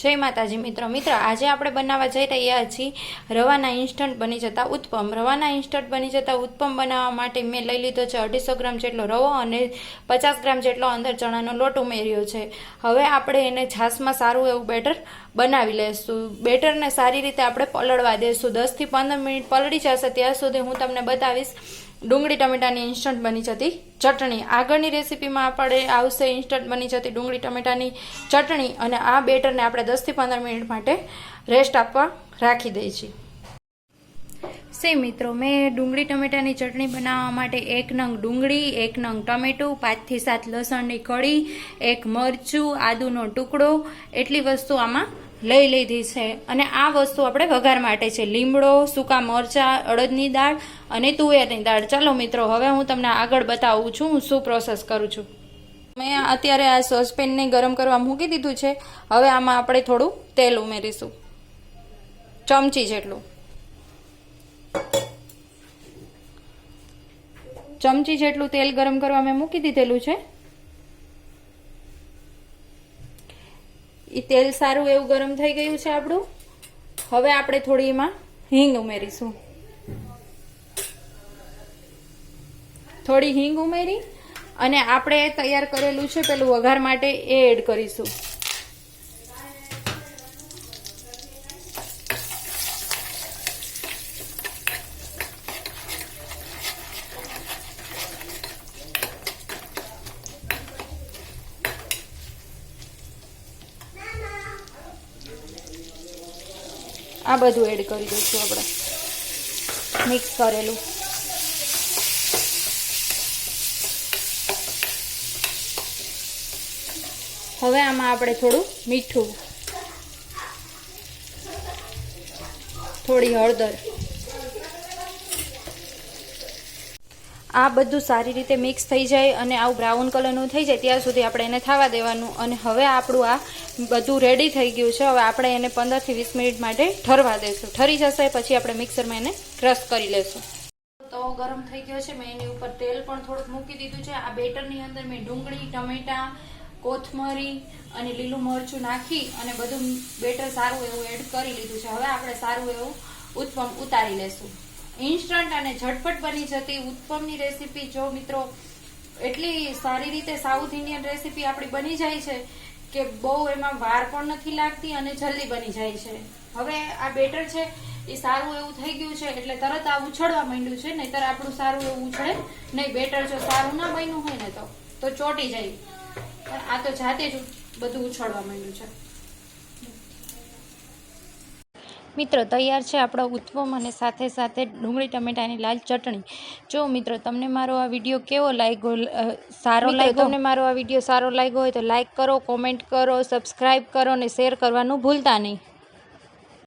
જય માતાજી. મિત્રો મિત્રો, આજે આપણે બનાવવા જઈ રહ્યા છીએ રવાના ઇન્સ્ટન્ટ બની જતા ઉત્પમ. રવાના ઇન્સ્ટન્ટ બની જતા ઉત્પમ બનાવવા માટે મેં લઈ લીધો છે અઢીસો ગ્રામ જેટલો રવો અને પચાસ ગ્રામ જેટલો અંદર ચણાનો લોટ ઉમેર્યો છે. હવે આપણે એને છાશમાં સારું એવું બેટર બનાવી લઈશું બેટરને સારી રીતે આપણે પલળવા દઈશું દસથી પંદર મિનિટ પલળી જશે. ત્યાં સુધી હું તમને બતાવીશ ડુંગળી ટમેટાની ઇન્સ્ટન્ટ બની જતી ચટણી. આગળની રેસીપીમાં આપણે આવશે ઇન્સ્ટન્ટ બની જતી ડુંગળી ટમેટાની ચટણી અને આ બેટરને આપણે દસથી પંદર મિનિટ માટે રેસ્ટ આપવા રાખી દઈએ છીએ. સે મિત્રો, મેં ડુંગળી ટમેટાની ચટણી બનાવવા માટે એક નંગ ડુંગળી, એક નંગ ટમેટું પાંચથી સાત લસણની કળી, એક મરચું, આદુનો ટુકડો, એટલી વસ્તુ આમાં લઈ લીધી છે. અને આ વસ્તુ આપણે વઘાર માટે છે. લીમડો, સૂકા મરચાં, અડદની દાળ અને તુવેરની દાળ. ચાલો મિત્રો, હવે હું તમને આગળ બતાવું છું, હું શું પ્રોસેસ કરું છું. મેં અત્યારે આ સોસપેનને ગરમ કરવા મૂકી દીધું છે. હવે આમાં આપણે થોડું તેલ ઉમેરીશું. ચમચી જેટલું. ચમચી જેટલું તેલ ગરમ કરવા મેં મૂકી દીધેલું છે. એ તેલ સારું એવું ગરમ થઈ ગયું છે આપણું. હવે આપણે થોડી એમાં હિંગ ઉમેરીશું. થોડી હિંગ ઉમેરી અને આપણે તૈયાર કરેલું છે, પેલું વઘાર માટે એ એડ કરીશું. આ બધું એડ કરી દઈશું આપણે. મિક્સ કરેલું. હવે આમાં આપણે થોડું મીઠું. થોડી હળદર. આ બધું સારી રીતે મિક્સ થઈ જાય અને આવું બ્રાઉન કલરનું થઈ જાય ત્યાં સુધી આપણે એને થવા દેવાનું. અને હવે આપણું આ બધું રેડી થઈ ગયું છે. હવે આપણે એને પંદરથી વીસ મિનિટ માટે ઠરવા દઈશું ઠરી જશે, પછી આપણે મિક્સરમાં એને ક્રશ કરી લેશું. તો ગરમ થઈ ગયો છે. મેં એની ઉપર તેલ પણ થોડુંક મૂકી દીધું છે. આ બેટરની અંદર મેં ડુંગળી, ટમેટાં, કોથમરી અને લીલું મરચું નાખી અને બધું બેટર સારું એવું એડ કરી લીધું છે. હવે આપણે સારું એવું ઉત્પમ ઉતારી લેશું. ઇન્સ્ટન્ટ અને ઝટપટ બની જતી ઉત્પમની રેસીપી. જો મિત્રો, એટલી સારી રીતે સાઉથ ઇન્ડિયન રેસીપી આપણી બની જાય છે કે બહુ એમાં વાર પણ નથી લાગતી અને જલ્દી બની જાય છે. હવે આ બેટર છે, એ સારું એવું થઈ ગયું છે એટલે તરત આ ઉછળવા માંડ્યું છે, નહીતર આપણું સારું એવું ઉછળે. નહીં, બેટર જો સારું ના બન્યું હોય ને તો તો ચોટી જાય. આ તો જાતે જ બધું ઉછળવા માંડ્યું છે. મિત્રો તૈયાર છે આપણો ઉત્પમ અને સાથે સાથે ડુંગળી ટમેટાની લાલ ચટણી. જો મિત્રો તમને મારો આ વીડિયો કેવો લાગ્યો સારો લાગ્યો તમને મારો આ વીડિયો સારો લાગ્યો હોય તો લાઈક કરો કોમેન્ટ કરો સબસ્ક્રાઈબ કરો અને શેર કરવાનું ભૂલતા નહીં.